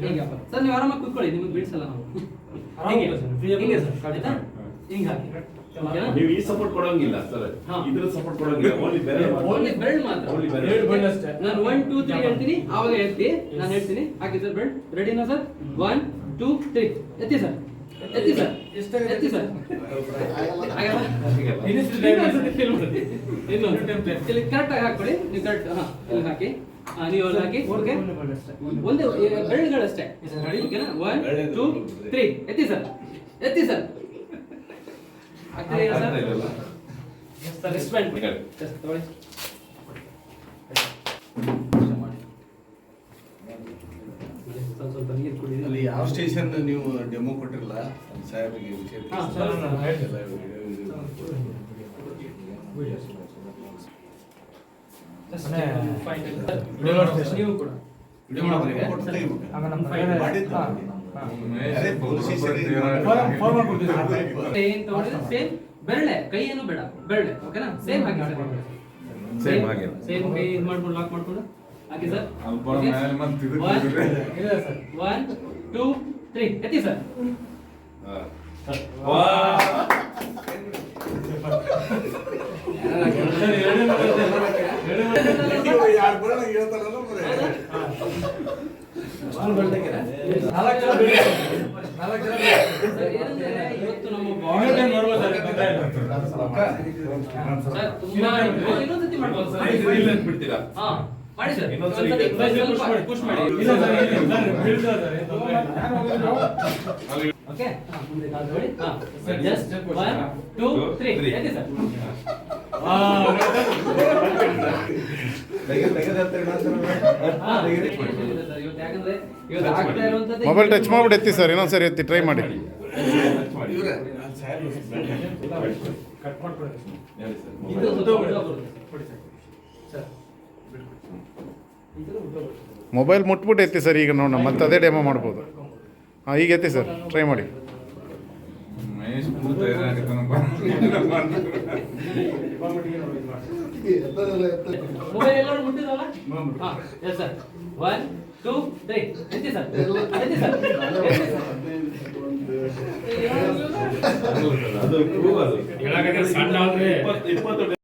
Sir ನೀವು ಆರಾಮಾಗಿ ಕೂತ್ಕೊಳ್ಳಿ ನಿಮಗೆ ಬಿಡಿಸಲ್ಲ ನಾವು. ಹಿಂಗೆ. ಸರ್ ಕೂತ್ಕೊಳ್ಳಿ. ಆಯ್ತಾ? ಹಿಂಗೆ ಹಾಕಿ. ನೀವು ಈ ಸಪೋರ್ಟ್ ಕೊಡೋಂಗಿಲ್ಲ ಸರ್. ಇದ್ರ ಸಪೋರ್ಟ್ ಕೊಡೋಂಗಿಲ್ಲ ಓನ್ಲಿ ಬೇರೆ ಓನ್ಲಿ ಬೆರಳು ಮಾತ್ರ. Only ಬೆರಳು. ಅಷ್ಟೇ. ನಾನು ಒನ್ ಟೂ ತ್ರೀ ಹೇಳ್ತೀನಿ. ಆವಾಗ ಎತ್ತಿ ನಾನು ಹೇಳ್ತೀನಿ. ಹಾಕಿ ಸರ್ ಬೆರಳು ರೆಡಿನಾ ಸರ್? ಒನ್ ಟೂ ತ್ರೀ ಎತ್ತಿ ಸರ್. ಎತ್ತಿ ಸರ್. ಎಷ್ಟಾಗುತ್ತೆ? ಎತ್ತಿ ಸರ್. ಇನ್ನೊಂದು. ಇಲ್ಲಿ ಕರೆಕ್ಟ್ ಆಗಿ ಹಾಕೊಳ್ಳಿ ನೀವು ಕರೆಕ್ಟ್ ಹಾ ಇಲ್ಲಿ ಹಾಕಿ. ನೀವು ಹಾಕಿ ಓಕೆ ಒಂದು ಬೆರಳುಗಳಷ್ಟೇ? ಓಕೆನಾ ಒನ್ ಟೂ ತ್ರೀ ಎತ್ತಿ ಸರ್ ಎತ್ತಿ ಸರ್ ಆಗ್ತಿದೆಯಾ ಆಗ್ತಾ ಸರ್? Sir Okay. ಜಸ್ಟ್ ತಗೊಳ್ಳಿ ಸ್ವಲ್ಪ ನೀರು ಕುಡಿ ಅಲ್ಲಿ ಯಾವ ಸ್ಟೇಷನ್ ನೀವು ಡೆಮೋ ಕೊಟ್ಟಿರಲ್ಲ ಸಾಹೇಬ್ಗೆ ವಿಷಯ ಹಾ, ತಿಳಿಸಿ. ಸರ್, ನಾನು ಹೇಳ್ತೀನಿ. ಎಲ್ಲ ವಿಡಿಯೋ ಇದು ನೀವು ಕೂಡ. ಸೇಮ್ ಬೆರಳೆ ಕೈ ಏನು ಬೇಡ. ಬೆರಳೆ ಓಕೆನಾ ಸೇಮ್ ಹಾಗೆ ಸೇಮ್ ಹಾಗೆ. ಸೇಮ್ ಕೈ ಇದು ಮಾಡ್ಕೊಂಡು ಲಾಕ್ ಮಾಡ್ಕೊಂಡು. ಹಾಕಿ ಸರ್? ಅಲ್ಪ ಮೇಲೆ ಮತ್ತೆ ಇದಕ್ಕೆ ಇಲ್ಲ ಸರ್. ಒನ್ ಟೂ ತ್ರೀ ಎತ್ತಿ ಸರ್. ಹಾ. ವಾ. ಸರ್, ಇವತ್ತು ನಮ್ಮ ಇನ್ನೊಂದ್ time ನೋಡ್ಬೋದು ಸರ್. ಸರ್ ತುಂಬಾ ಇನ್ನೊಂದ್ಸತಿ ಮಾಡ್ಬೋದು ಸರ್ ಇಲ್ಲ ಬಿಡ್ತೀರಾ ಹಾ ಮಾಡಿ ಸರ್ ಇನ್ನೊಂದ್ಸರಿ ಇನ್ನೊಂದ್ಸತಿ ಇದೆ. ಮಾಡಿ push ಮಾಡಿ ಇಲ್ಲ ಸರ್, ಇಲ್ಲ ಸರ್, ಸರ್, ತೊಂದ್ರೆ ಇಲ್ಲ. ಅಲ್ಲಿ ಓಕೆ ಹಾ ಮುಂದೆ ಕಾಲು ನೋಡಿ ಹಾ just one two three sir sir, ಇವತ್ತು ಮೊಬೈಲ್ ಟಚ್ ಮಾಡ್ಬಿಟ್ಟು ಎತ್ತಿ ಸರ್ ಇನ್ನೊಂದ್ಸರಿ ಎತ್ತಿ ಟ್ರೈ ಮಾಡಿ. ಮೊಬೈಲ್ ಮುಟ್ಬಿಟ್ಟು ಎತ್ತಿ ಸರ್ ಈಗ ನೋಡೋಣ ಮತ್ತೆ ಅದೇ ಡೆಮೋ ಮಾಡ್ಬೋದು. ಹಾಂ ಈಗ ಎತ್ತಿ ಸರ್ ಟ್ರೈ ಮಾಡಿ. ಮಹೇಶ್ ಮೊಬೈಲ್ ಎಲ್ಲರೂ ಮುಟ್ಟಿದ್ರಲ್ಲ? Yes sir one two three ಎತ್ತಿ ಸರ್ ಎತ್ತಿ ಸರ್ ಅದು. ಸಣ್ಣ ಇಪ್ಪತ್ತು